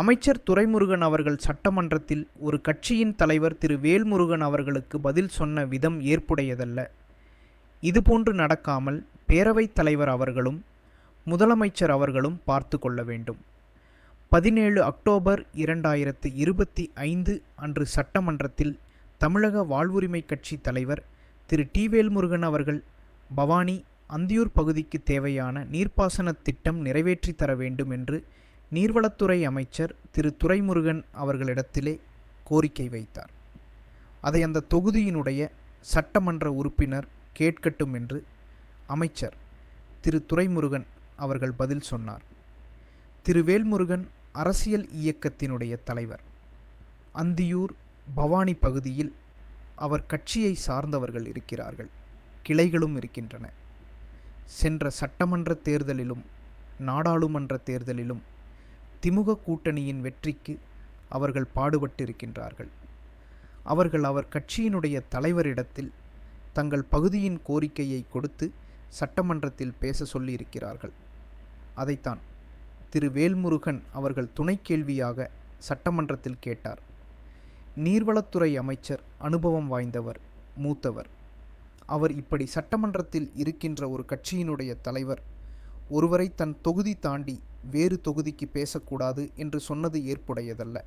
அமைச்சர் துரைமுருகன் அவர்கள் சட்டமன்றத்தில் ஒரு கட்சியின் தலைவர் திரு வேல்முருகன் அவர்களுக்கு பதில் சொன்ன விதம் ஏற்புடையதல்ல. இதுபோன்று நடக்காமல் பேரவைத் தலைவர் அவர்களும் முதலமைச்சர் அவர்களும் பார்த்து கொள்ள வேண்டும். பதினேழு அக்டோபர் இரண்டாயிரத்து இருபத்தி ஐந்து அன்று சட்டமன்றத்தில் தமிழக வாழ்வுரிமை கட்சி தலைவர் திரு டி வேல்முருகன் அவர்கள் பவானி அந்தியூர் பகுதிக்கு தேவையான நீர்ப்பாசன திட்டம் நிறைவேற்றி தர வேண்டும் என்று நீர்வளத்துறை அமைச்சர் திரு. துரைமுருகன் அவர்களிடத்திலே கோரிக்கை வைத்தார். அதை அந்த தொகுதியினுடைய சட்டமன்ற உறுப்பினர் கேட்கட்டும் என்று அமைச்சர் திரு. துரைமுருகன் அவர்கள் பதில் சொன்னார். திரு. வேல்முருகன் அரசியல் இயக்கத்தினுடைய தலைவர். அந்தியூர் பவானி பகுதியில் அவர் கட்சியை சார்ந்தவர்கள் இருக்கிறார்கள். கிளைகளும் இருக்கின்றன. சென்ற சட்டமன்ற தேர்தலிலும் நாடாளுமன்ற தேர்தலிலும் திமுக கூட்டணியின் வெற்றிக்கு அவர்கள் பாடுபட்டிருக்கின்றார்கள். அவர்கள் அவர் கட்சியினுடைய தலைவரிடத்தில் தங்கள் பகுதியின் கோரிக்கையை கொடுத்து சட்டமன்றத்தில் பேச சொல்லியிருக்கிறார்கள். அதைத்தான் திரு வேல்முருகன் அவர்கள் துணை கேள்வியாக சட்டமன்றத்தில் கேட்டார். நீர்வளத்துறை அமைச்சர் அனுபவம் வாய்ந்தவர் மூத்தவர். அவர் இப்படி சட்டமன்றத்தில் இருக்கின்ற ஒரு கட்சியினுடைய தலைவர் ஒருவரை தன் தொகுதி தாண்டி வேறு தொகுதிக்கு பேசக்கூடாது என்று சொன்னது ஏற்புடையதல்ல.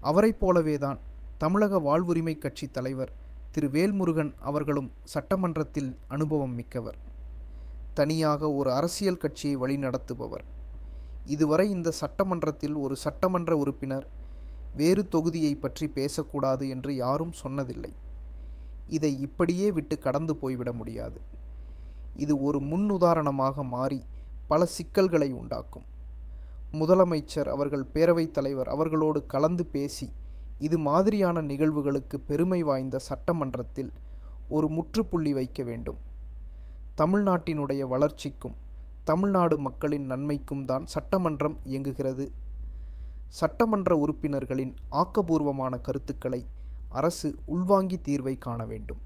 அவரைப் போலவேதான் தமிழக வாழ்வுரிமை கட்சி தலைவர் திரு. வேல்முருகன் அவர்களும் சட்டமன்றத்தில் அனுபவம் மிக்கவர். தனியாக ஒரு அரசியல் கட்சியை வழிநடத்துபவர் இதுவரை இந்த சட்டமன்றத்தில் ஒரு சட்டமன்ற உறுப்பினர் வேறு தொகுதியை பற்றி பேசக்கூடாது என்று யாரும் சொன்னதில்லை. இதை இப்படியே விட்டு கடந்து போய்விட முடியாது. இது ஒரு முன்னுதாரணமாக மாறி பல சிக்கல்களை உண்டாக்கும். முதலமைச்சர் அவர்கள் பேரவைத் தலைவர் அவர்களோடு கலந்து பேசி இது மாதிரியான நிகழ்வுகளுக்கு பெருமை வாய்ந்த சட்டமன்றத்தில் ஒரு முற்றுப்புள்ளி வைக்க வேண்டும். தமிழ்நாட்டினுடைய வளர்ச்சிக்கும் தமிழ்நாடு மக்களின் நன்மைக்கும் தான் சட்டமன்றம் இயங்குகிறது. சட்டமன்ற உறுப்பினர்களின் ஆக்கபூர்வமான கருத்துக்களை அரசு உள்வாங்கி தீர்வை காண வேண்டும்.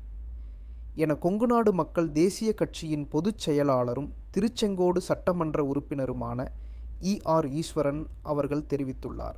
என கொங்குநாடு மக்கள் தேசிய கட்சியின் பொதுச் செயலாளரும் திருச்செங்கோடு சட்டமன்ற உறுப்பினருமான இ ஆர் ஈஸ்வரன் அவர்கள் தெரிவித்துள்ளார்.